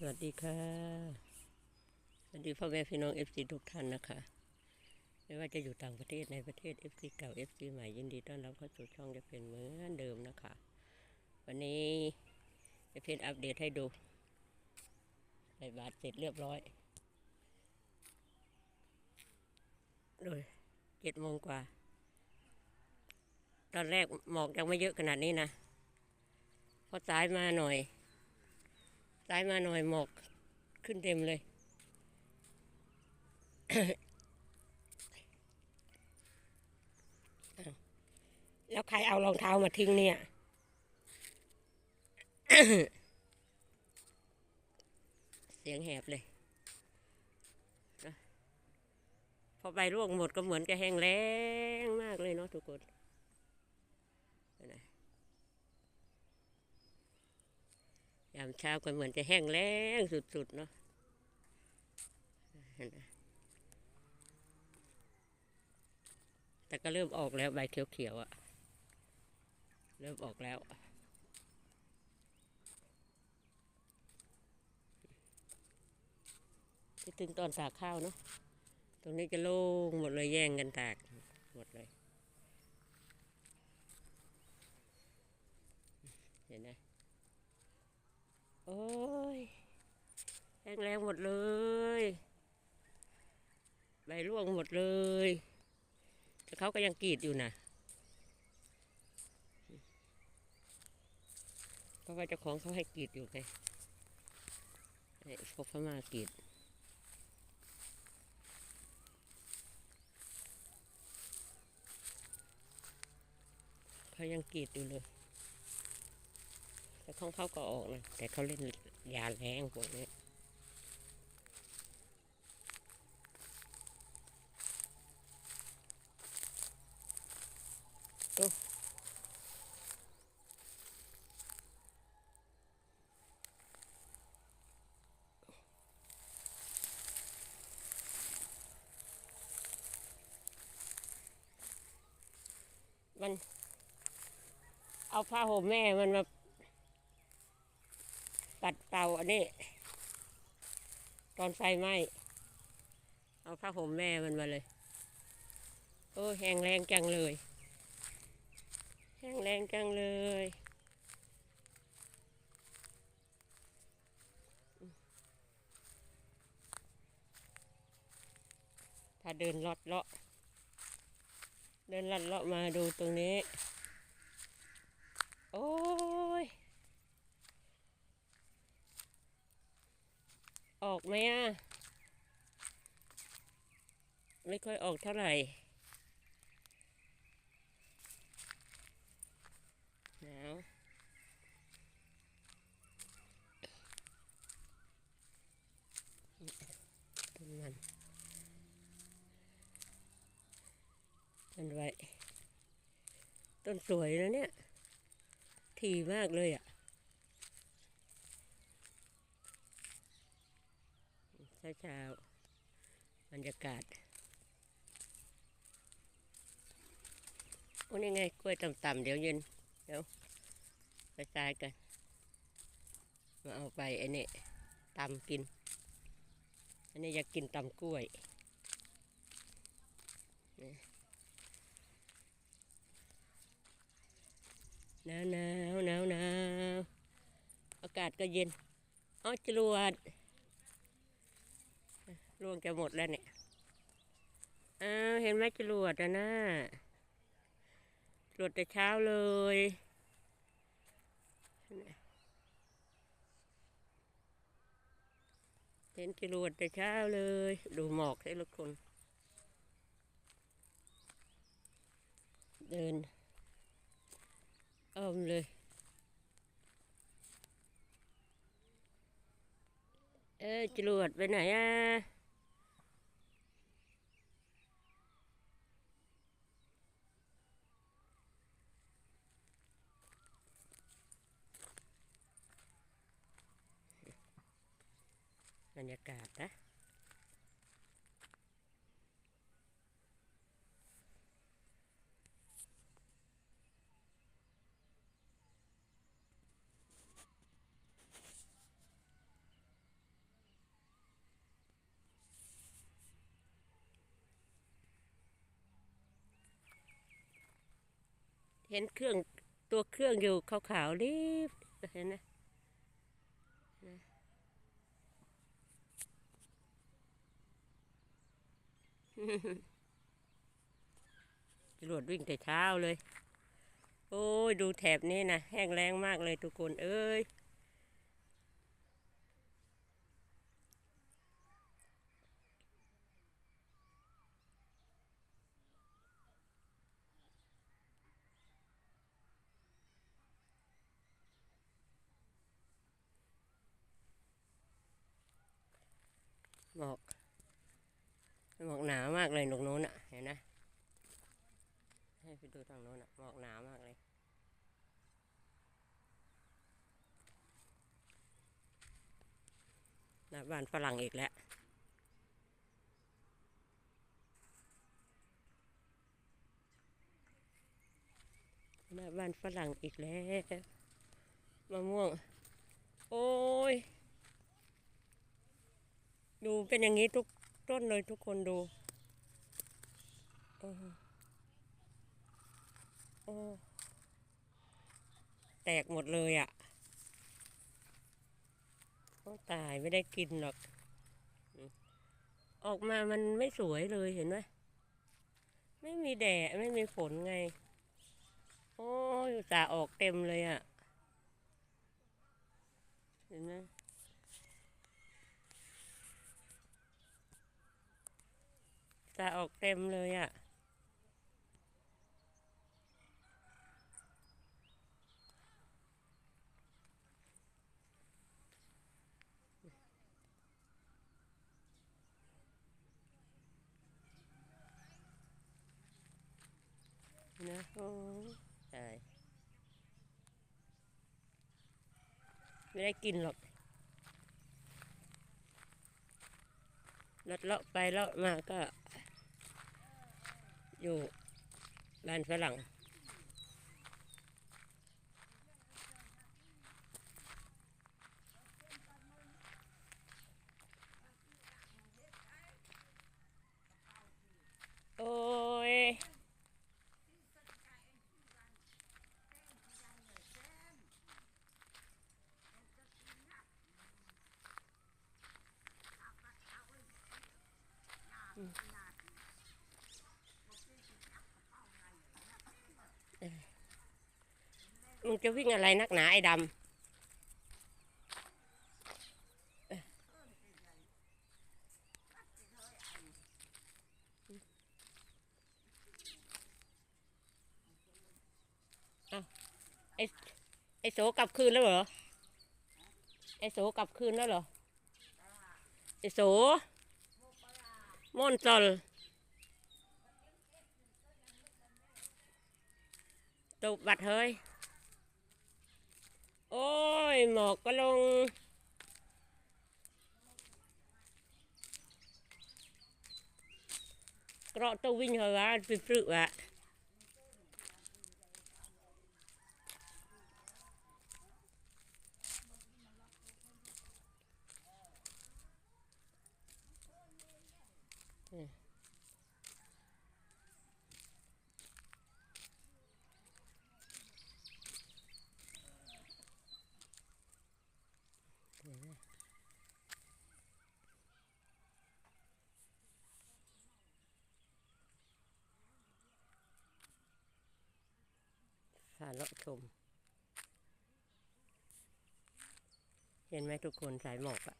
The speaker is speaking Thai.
สวัสดีค่ะ สวัสดีพ่อแม่พี่น้องเอฟซีทุกท่านนะคะ ไม่ว่าจะอยู่ต่างประเทศในประเทศเอฟซีเก่าเอฟซีใหม่ยินดีต้อนรับเข้าสู่ช่องจะเป็นเหมือนเดิมนะคะ วันนี้จะเพนอัปเดตให้ดูใส่บาทเสร็จเรียบร้อยโดยเจ็ดโมงกว่า ตอนแรกหมอกยังไม่เยอะขนาดนี้นะพอสายมาหน่อย สายมาหน่อยหมอกขึ้นเต็มเลย แล้วใครเอารองเท้ามาทิ้งเนี่ย เสียงแหบเลย พอใบร่วงหมดก็เหมือนจะแห้งแล้งมากเลยเนาะทุกคนนไหม ยามเช้าก็เหมือนจะแห้งแล้งสุดๆเนาะแต่ก็เริ่มออกแล้วใบเขียวๆอะ่ะ เริ่มออกแล้วคิดถึงตอนตากข้าวเนาะ ตรงนี้จะโล่งหมดเลยแย่งกันตากหมดเลย เห็นไหม โอ้ยแห้งแรงหมดเลยใบร่วงหมดเลยแต่เขาก็ยังกรีดอยู่นะเพราะว่าเจ้าของเขาให้กรีดอยู่ไงไอ้พวกพม่ากรีดเขายังกรีดอยู่เลย แต่ของเขาก็ออกนะแต่เขาเล่นยาแรงพวกนี้โอ้มันเอาผ้าห่มแม่มันมา ปัดเป่าอันนี้ ตอนไฟไหม้เอาผ้าห่มแม่มันมาเลย โอ้แห้งแรงจังเลยแห้งแรงจังเลยถ้าเดินลอดเลาะเดินลัดเลาะมาดูตรงนี้ โอ้ย ออกไหมอะ ไม่ค่อยออกเท่าไหร่หนาวต้นมันต้นไว้ ต้นสวยนะเนี่ย ถี่มากเลยอะ เช้าเช้าๆบรรยากาศ โอ้นี่ไงกล้วยต่ำๆเดี๋ยวเย็น เดี๋ยวกระจายกัน มาเอาไปไอ้นี่ตำกิน อันนี้อยากกินตำกล้วยหนาวหนาวหนาวหนาวอากาศก็เย็นอ๋อจรวด ล่วงจะหมดแล้วเนี่ยอ้าวเห็นไหมจรวดอะนะตรวจแต่เช้าเลยเห็นจรวดแต่เช้าเลย ดูหมอกให้ทุกคน เดินอ้อมเลยเอ้จรวดไปไหนอะ รยากาศนะเห็นเครื่องตัวเครื่องอยู่ขาวๆรีบเห็นไหม จรวดวิ่งแต่เช้าเลย โอ้ย ดูแถบนี้นะแห้งแล้งมากเลยทุกคน เอ้ย หมอก หมอกหนามากเลยตรงโน้นอะ เห็นนะ ให้ไปดูทางโน้นอะหมอกหนามากเลยหน้าบ้านฝรั่งอีกแล้วหน้าบ้านฝรั่งอีกแล้วมะม่วง โอ้ย ดูเป็นอย่างนี้ทุก ต้นเลยทุกคนดูโอ้โอ้แตกหมดเลยอะ่ะโอ้ตายไม่ได้กินหรอก ออกมามันไม่สวยเลยเห็นไหมไม่มีแดดไม่มีฝนไง โอ้ยตส่าออกเต็มเลยอะ่ะ เห็นไหม ตาออกเต็มเลยอะ่ะ นะโอ้ตายไม่ได้กินหรอกลัดเลาะไปเลาะมาก็ อยู่บ้านฝรั่งโอ้ยมึ งจะวิ่งอะไรนักหนาไอ้ดำเอ้ยเอาไอ้ไอ้โสกลับคืนแล้วเหรอ ไอ้โสกลับคืนแล้วเหรอ ไอ้โสม่อนซอลตบบัดเฮ้ย โอ้ย หมอกก็ลงเกราะตัววิ่งเหรอวะปรึกๆวะพาเลาะชม เห็นไหมทุกคนสายหมอกอะ